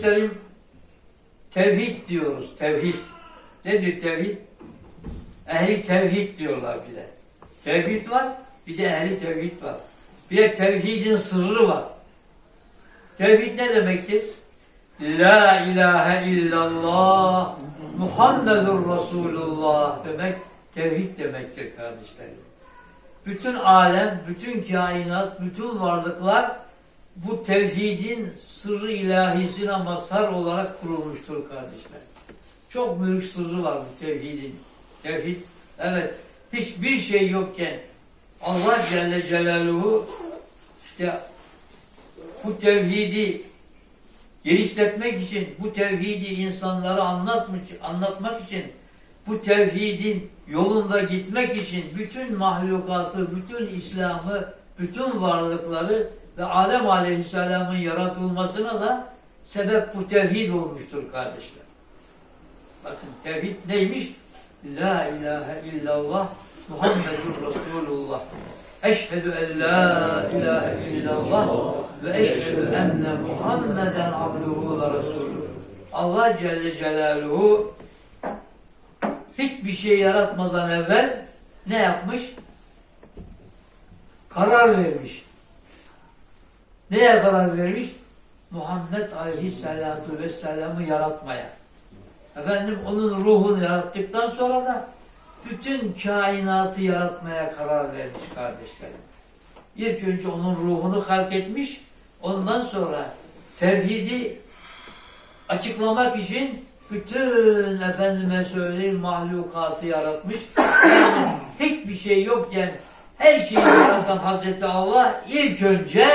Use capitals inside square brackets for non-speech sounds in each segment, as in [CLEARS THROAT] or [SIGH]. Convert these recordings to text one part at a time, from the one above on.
Kardeşlerim, tevhid diyoruz, tevhid. Nedir tevhid? Ehli tevhid diyorlar bir. Tevhid var, bir de ehli tevhid var. Bir de tevhidin sırrı var. Tevhid ne demektir? La ilahe illallah Muhammedur Resulullah demek tevhid demektir kardeşlerim. Bütün alem, bütün kainat, bütün varlıklar bu tevhidin sırrı ilahisine mazhar olarak kurulmuştur kardeşler. Çok büyük sırrı var bu tevhidin. Tevhid, evet, hiçbir şey yokken Allah Celle Celaluhu işte bu tevhidi genişletmek için, bu tevhidi insanlara anlatmış, anlatmak için, bu tevhidin yolunda gitmek için bütün mahlukatı, bütün İslam'ı, bütün varlıkları ve Adem Aleyhisselam'ın yaratılmasına da sebep bu tevhid olmuştur kardeşler. Bakın tevhid neymiş? La ilahe illallah Muhammedur Resulullah. Eşhedü en la ilahe illallah ve eşhedü enne Muhammeden abduhu ve resulü. Allah Celle Celaluhu hiçbir şey yaratmadan evvel ne yapmış? Karar vermiş. Neye karar vermiş? Muhammed Aleyhisselatu Vesselam'ı yaratmaya. Efendim onun ruhunu yarattıktan sonra da bütün kainatı yaratmaya karar vermiş kardeşlerim. İlk önce onun ruhunu halk etmiş, ondan sonra tevhidi açıklamak için bütün efendime söyleyeyim mahlukatı yaratmış. Yani hiçbir şey yokken her şeyi yaratan Hazreti Allah ilk önce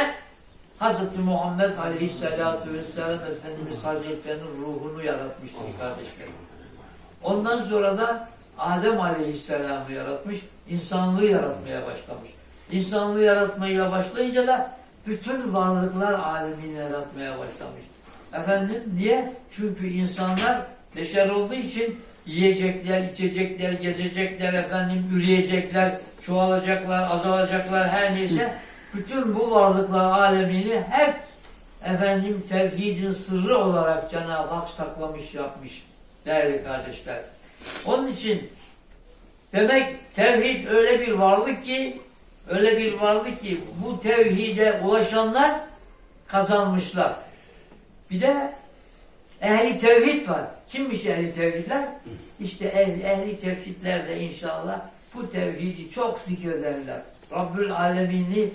Hazreti Muhammed Aleyhisselatü Vesselam Efendimiz Hazretlerinin ruhunu yaratmıştır kardeşlerim. Ondan sonra da Adem Aleyhisselam'ı yaratmış, insanlığı yaratmaya başlamış. İnsanlığı yaratmaya başlayınca da bütün varlıklar alemini yaratmaya başlamış. Efendim niye? Çünkü insanlar beşer olduğu için yiyecekler, içecekler, gezecekler, efendim üreyecekler, çoğalacaklar, azalacaklar her neyse bütün bu varlıklar alemini hep efendim tevhidin sırrı olarak Cenab-ı Hak saklamış yapmış değerli kardeşler. Onun için demek tevhid öyle bir varlık ki öyle bir varlık ki bu tevhide ulaşanlar kazanmışlar. Bir de ehli tevhid var. Kimmiş ehli tevhidler? İşte ehli, ehli tevhidler de inşallah bu tevhidi çok zikrederler. Rabbül Alemin'i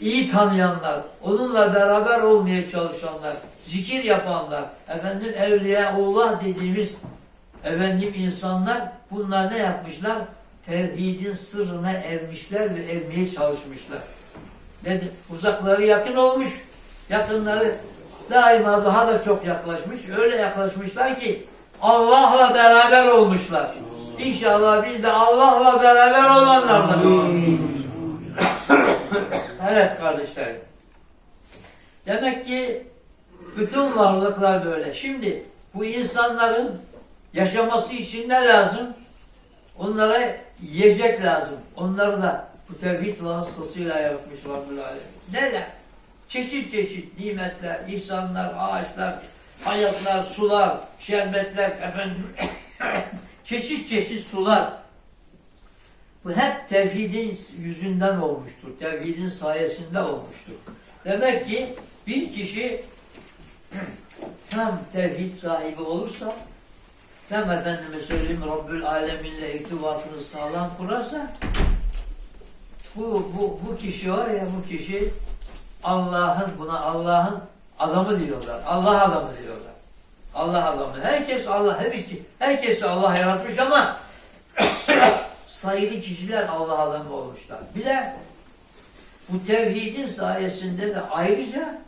iyi tanıyanlar, onunla beraber olmaya çalışanlar, zikir yapanlar, efendim evliyaullah dediğimiz efendim insanlar bunlar ne yapmışlar? Tevhidin sırrına ermişler ve ermeye çalışmışlar. Nedir? Uzakları yakın olmuş, yakınları daima daha da çok yaklaşmış. Öyle yaklaşmışlar ki Allah'la beraber olmuşlar. İnşallah biz de Allah'la beraber olanlardan. [COUGHS] Evet kardeşlerim. Demek ki bütün varlıklar böyle. Şimdi bu insanların yaşaması için ne lazım? Onlara yiyecek lazım. Onları da bu tevhid vasıtasıyla yaratmış Rabbül Alem. Neler? Çeşit çeşit nimetler, ihsanlar, ağaçlar, hayatlar, sular, şerbetler, efendim [COUGHS] çeşit çeşit sular. Bu hep tevhidin yüzünden olmuştur. Tevhidin sayesinde olmuştur. Demek ki bir kişi [CLEARS THROAT] tam tevhid sahibi olursa tam efendime söyleyeyim Rabbül Alemin'le irtibatını sağlam kurarsa bu, bu, bu kişi var ya bu kişi Allah'ın buna Allah'ın adamı diyorlar. Allah adamı diyorlar. Allah adamı. Herkes Allah, herkes, herkes de Allah yaratmış ama sayılı kişiler Allah adamı olmuşlar. Bir de Bu tevhidin sayesinde de ayrıca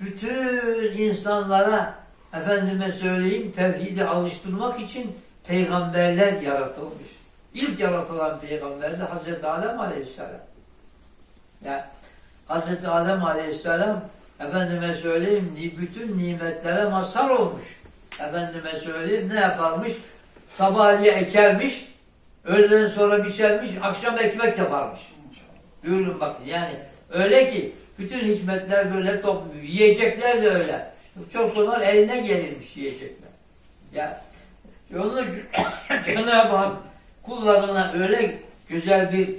bütün insanlara efendime söyleyeyim tevhidi alıştırmak için peygamberler yaratılmış. İlk yaratılan peygamber de Hazreti Adem Aleyhisselam. Yani Hazreti Adem Aleyhisselam efendime söyleyeyim bütün nimetlere mazhar olmuş. Efendime söyleyeyim ne yaparmış? Sabahleyi ekermiş, öğleden sonra biçermiş, akşam ekmek yaparmış. Görün bakın yani öyle ki bütün hikmetler böyle topluyor. Yiyecekler de öyle. Çok zaman eline gelirmiş yiyecekler. Ya onun [COUGHS] için Cenab-ı Hak kullarına öyle güzel bir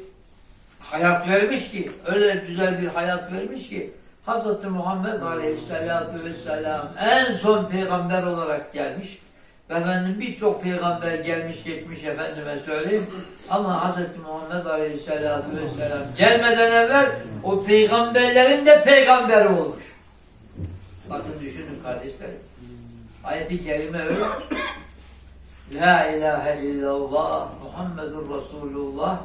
hayat vermiş ki, öyle güzel bir hayat vermiş ki Hz. Muhammed Aleyhisselatü Vesselam en son peygamber olarak gelmiş. Efendim birçok peygamber gelmiş geçmiş efendime söyleyeyim. Ama Hz. Muhammed Aleyhisselatü Vesselam gelmeden evvel o peygamberlerin de peygamberi olmuş. Bakın düşünün kardeşlerim. Ayeti kerime öyle. La ilahe illallah Muhammedur Resulullah